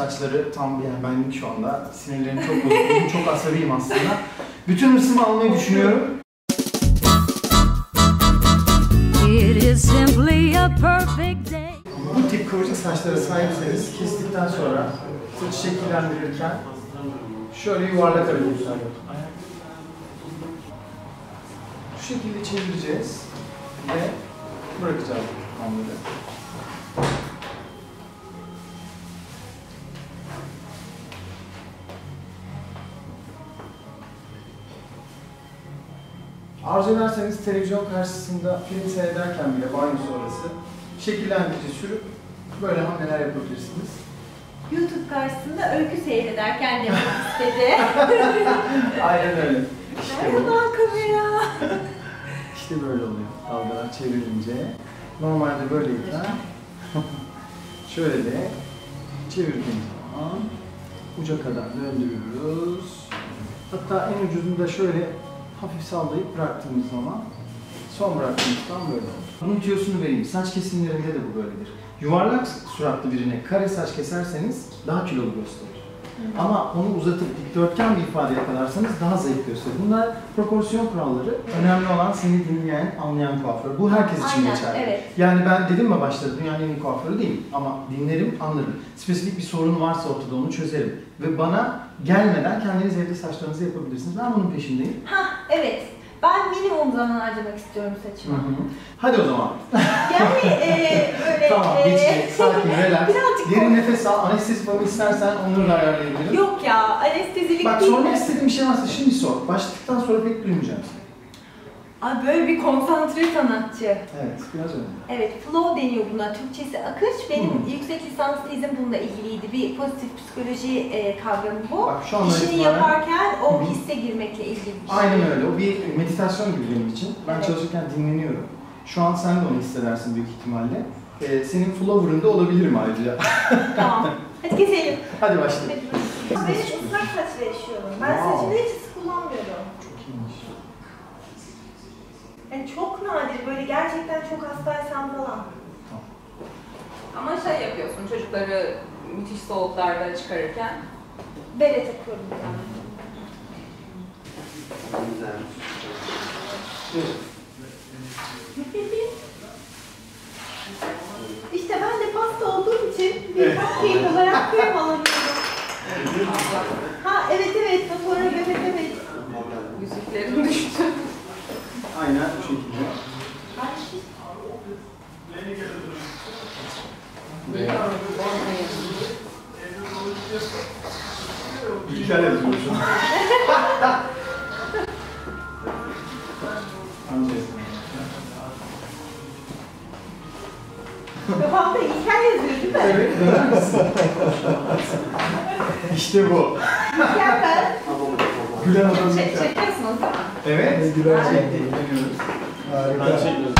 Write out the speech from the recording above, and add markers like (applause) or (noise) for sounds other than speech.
Saçları tam yani benlik şu anda. Sinirlerim çok bozuk. Çok asabiyim aslında. Bütün hırsımı almayı düşünüyorum. It is simply a perfect day. Bu tip kıvırcık saçlara sahipseniz kestikten sonra saç şekillendirirken şöyle yuvarlak yapın. Şu şekilde çevireceğiz ve bırakacağız onları. Arzu ederseniz televizyon karşısında film seyrederken bile banyo sonrası şekillendirici sürüp böyle hamleler yapabilirsiniz. YouTube karşısında öykü seyrederken demek (laughs) istedi. (laughs) Aynen öyle. İşte. Merhaba kamera. (laughs) İşte böyle oluyor. Dalgalar çevrilince. Normalde böyleyken şöyle de çevirdiğimiz zaman uca kadar döndürüyoruz. Hatta en ucunu da şöyle hafif sallayıp bıraktığımız zaman son bıraktığımızdan böyle olur. Bunun tüyosunu vereyim. Saç kesimlerinde de bu böyledir. Yuvarlak suratlı birine kare saç keserseniz daha kilolu gösterir. Ama onu uzatıp dikdörtgen bir ifade yakalarsanız daha zayıf gösterir. Bunlar proporsiyon kuralları. Önemli olan seni dinleyen, anlayan kuaför. Bu herkes için Aynen, geçerli. evet. Yani ben dedim mi başta dünyanın en iyi kuaförü değilim. Ama dinlerim, anlarım. Spesifik bir sorun varsa ortada onu çözerim. Ve bana gelmeden kendiniz evde saçlarınızı yapabilirsiniz. Ben bunun peşindeyim. Hah evet. Ben minimum zaman harcamak istiyorum saçıma. Hadi o zaman. Yani (laughs) e. tamam, e, geç, sakin, relax. Birazcık Derin nefes al, anestezi falan istersen onları da ayarlayabilirim. Yok ya anestezilik Bak değil sormak istediğim bir şey varsa şimdi sor. Başladıktan sonra pek duymayacağım seni. Ay böyle bir konsantre sanatçı. Evet, biraz öyle. Evet, flow deniyor buna. Türkçesi akış. Benim Hmm. yüksek lisans tezim bununla ilgiliydi. Bir pozitif psikoloji e, kavramı bu. Bak şu anda İşini itibaren- yaparken o Hı hı. hisse girmekle ilgili bir şey. Aynen öyle. O bir meditasyon gibi benim için. Ben Evet. çalışırken dinleniyorum. Şu an sen de onu hissedersin büyük ihtimalle. Ee, senin flower'ında olabilirim ayrıca. (laughs) Tamam. Hadi keselim. Hadi başlayalım. Ben hiç ıslak saçla yaşıyorum. Ben Wow. saçımı hiç ısı kullanmıyorum. Çok iyiymiş. Yani çok nadir böyle gerçekten çok hastaysam falan. Ama şey yapıyorsun çocukları müthiş soğuklarda çıkarırken Bere takıyorum yani. işte ben de pasta olduğum için bir cupcake olarak krem alamıyorum. Ha evet evet fotoğraf evet evet. yüzüklerin düştü. Aynen bu şekilde. İlker yazıyor şu (laughs) an. Anlayacağız. Kafamda İlker yazıyor değil mi? Evet, döner misin? (laughs) işte bu. İlker ben. Gülen Çek, İlker. çekiyorsunuz değil mi? Evet, Gülen dönüyoruz. Harika. Ben çekmiyorum.